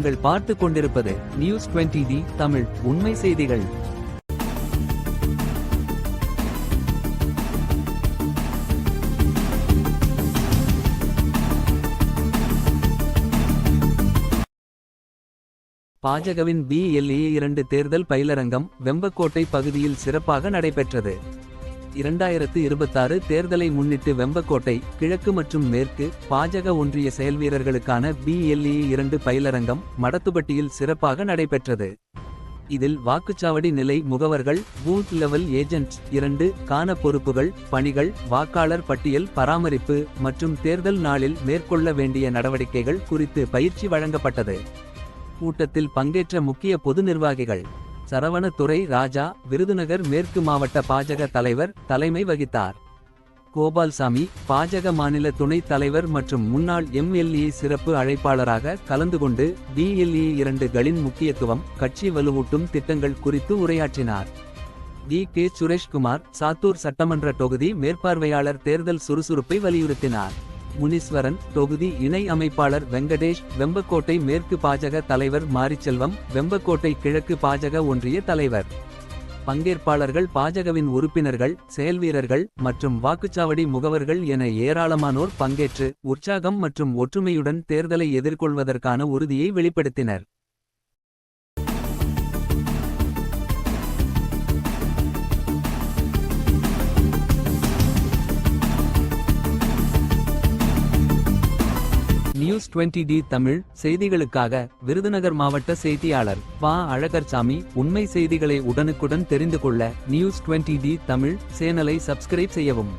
நீங்கள் பார்த்து கொண்டிருப்பது நியூஸ் 20 டி தமிழ் உண்மை செய்திகள். பாஜகவின் பிஎல்ஏ இரண்டு தேர்தல் பயிலரங்கம் வெம்பக்கோட்டை பகுதியில் சிறப்பாக நடைபெற்றது. இரண்டாயிரத்து இருபத்தாறு தேர்தலை முன்னிட்டு வெம்பக்கோட்டை கிழக்கு மற்றும் மேற்கு பாஜக ஒன்றிய செயல்வீரர்களுக்கான பிஎல்இ இரண்டு பயிலரங்கம் மடத்துப்பட்டியில் சிறப்பாக நடைபெற்றது. இதில் வாக்குச்சாவடி நிலை முகவர்கள் பூத் லெவல் ஏஜென்ட்ஸ் இரண்டு காண பொறுப்புகள் பணிகள் வாக்காளர் பட்டியல் பராமரிப்பு மற்றும் தேர்தல் நாளில் மேற்கொள்ள வேண்டிய நடவடிக்கைகள் குறித்து பயிற்சி வழங்கப்பட்டது. கூட்டத்தில் பங்கேற்ற முக்கிய பொது நிர்வாகிகள் சரவணத்துறை ராஜா விருதுநகர் மேற்கு மாவட்ட பாஜக தலைவர் தலைமை வகித்தார். கோபால்சாமி பாஜக மாநில துணைத் தலைவர் மற்றும் முன்னாள் எம்எல்ஏ சிறப்பு அழைப்பாளராக கலந்து கொண்டு டிஎல்ஏ இரண்டுகளின் முக்கியத்துவம் கட்சி வலுவூட்டும் திட்டங்கள் குறித்து உரையாற்றினார். D K. சுரேஷ்குமார் சாத்தூர் சட்டமன்ற தொகுதி மேற்பார்வையாளர் தேர்தல் சுறுசுறுப்பை வலியுறுத்தினார். முனீஸ்வரன் தொகுதி இணை அமைப்பாளர் வெங்கடேஷ் வெம்பக்கோட்டை மேற்கு பாஜக தலைவர் மாரிச்செல்வம் வெம்பக்கோட்டை கிழக்கு பாஜக ஒன்றிய தலைவர். பங்கேற்பாளர்கள் பாஜகவின் உறுப்பினர்கள் செயல்வீரர்கள் மற்றும் வாக்குச்சாவடி முகவர்கள் என ஏராளமானோர் பங்கேற்று உற்சாகம் மற்றும் ஒற்றுமையுடன் தேர்தலை எதிர்கொள்வதற்கான உறுதியை வெளிப்படுத்தினர். நியூஸ் 20 டி தமிழ் செய்திகளுக்காக விருதுநகர் மாவட்ட செய்தியாளர் பா. அழகர்சாமி உண்மை செய்திகளை உடனுக்குடன் தெரிந்து கொள்ள நியூஸ் 20 டி தமிழ் சேனலை சப்ஸ்கிரைப் செய்யவும்.